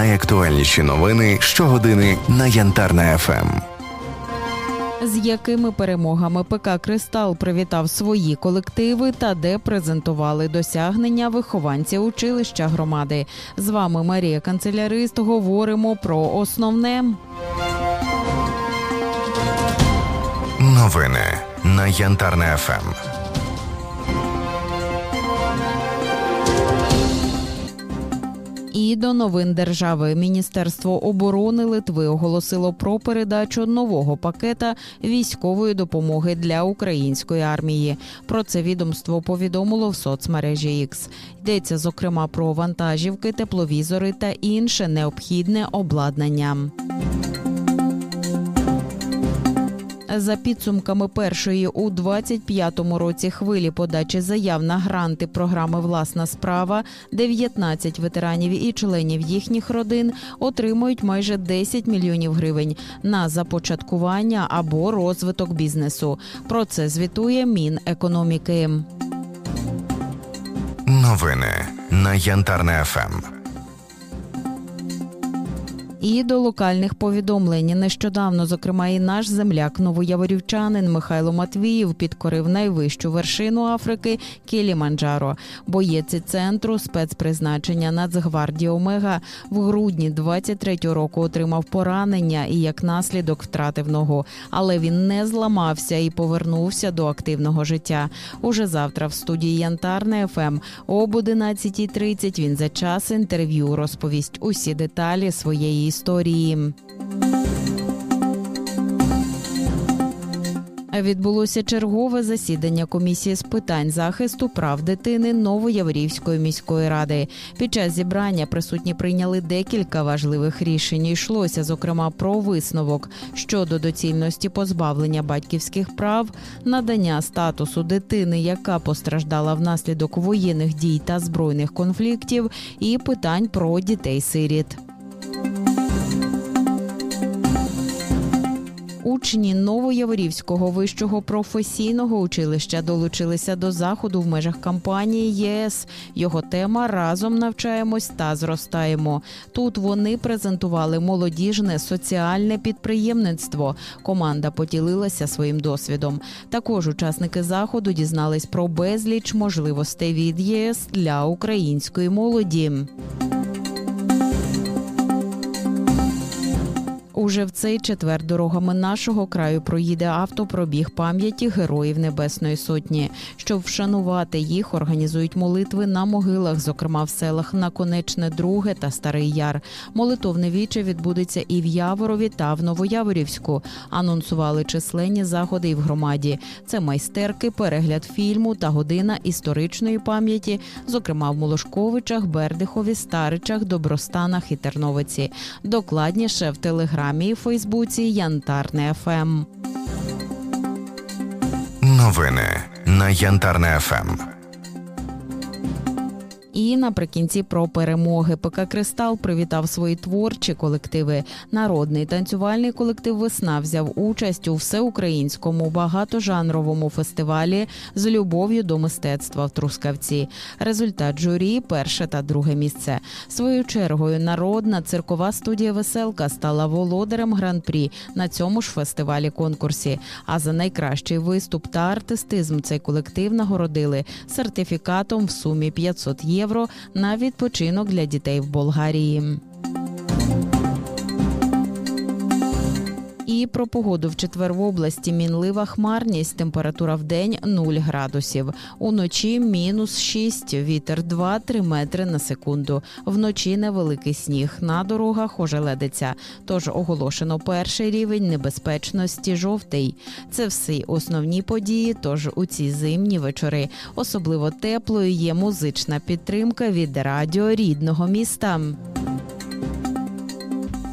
Найактуальніші новини щогодини на Янтарна ФМ. з якими перемогами ПК Кристал привітав свої колективи та де презентували досягнення вихованці училища громади. З вами Марія Канцелярист. Говоримо про основне. Новини на Янтарна ФМ. І до новин держави Міністерство оборони Литви оголосило про передачу нового пакета військової допомоги для української армії. Про це відомство повідомило в соцмережі X. Йдеться зокрема про вантажівки, тепловізори та інше необхідне обладнання. За підсумками першої у 25-му році хвилі подачі заяв на гранти програми Власна справа 19 ветеранів і членів їхніх родин отримують майже 10 мільйонів гривень на започаткування або розвиток бізнесу. Про це звітує Мінекономіки. Новини на Янтарна ФМ. І до локальних повідомлень нещодавно, зокрема, і наш земляк новояворівчанин Михайло Матвіїв підкорив найвищу вершину Африки Кіліманджаро. Боєць центру спецпризначення Нацгвардії Омега в грудні 23-го року отримав поранення і як наслідок втратив ногу. Але він не зламався і повернувся до активного життя. Уже завтра в студії Янтарне ФМ об 11.30 він за час інтерв'ю розповість усі деталі своєї історії. Відбулося чергове засідання комісії з питань захисту прав дитини Новояворівської міської ради. Під час зібрання присутні прийняли декілька важливих рішень. Йшлося зокрема про висновок щодо доцільності позбавлення батьківських прав, надання статусу дитини, яка постраждала внаслідок воєнних дій та збройних конфліктів, і питань про дітей-сиріт. Учні Новояворівського вищого професійного училища долучилися до заходу в межах кампанії ЄС. Його тема разом навчаємось та зростаємо. Тут вони презентували молодіжне соціальне підприємництво. Команда поділилася своїм досвідом. Також учасники заходу дізнались про безліч можливостей від ЄС для української молоді. Уже в цей четвер дорогами нашого краю проїде автопробіг пам'яті героїв Небесної Сотні. Щоб вшанувати їх, організують молитви на могилах, зокрема в селах Наконечне, Друге та Старий Яр. Молитовне віче відбудеться і в Яворові та в Новояворівську. Анонсували численні заходи і в громаді. Це майстерки, перегляд фільму та година історичної пам'яті, зокрема в Молошковичах, Бердихові, Старичах, Добростанах і Терновиці. Докладніше в телеграмі і Фейсбуці Янтарне Ем. ФМ. Новини на Янтарне ФМ. І наприкінці про перемоги ПК Кристал привітав свої творчі колективи. Народний танцювальний колектив Весна взяв участь у всеукраїнському багатожанровому фестивалі з любов'ю до мистецтва в Трускавці. Результат журі перше та друге місце. Своєю чергою народна циркова студія Веселка стала володарем гран-прі на цьому ж фестивалі конкурсі. А за найкращий виступ та артистизм цей колектив нагородили сертифікатом в сумі 500 євро на відпочинок для дітей в Болгарії. І про погоду в четвер в області мінлива хмарність. Температура в день 0 градусів. Уночі мінус 6, вітер 2-3 метри на секунду. Вночі невеликий сніг. На дорогах ожеледиться. Тож оголошено перший рівень небезпечності жовтий. Це всі основні події. Тож у ці зимні вечори особливо теплою є музична підтримка від радіо рідного міста.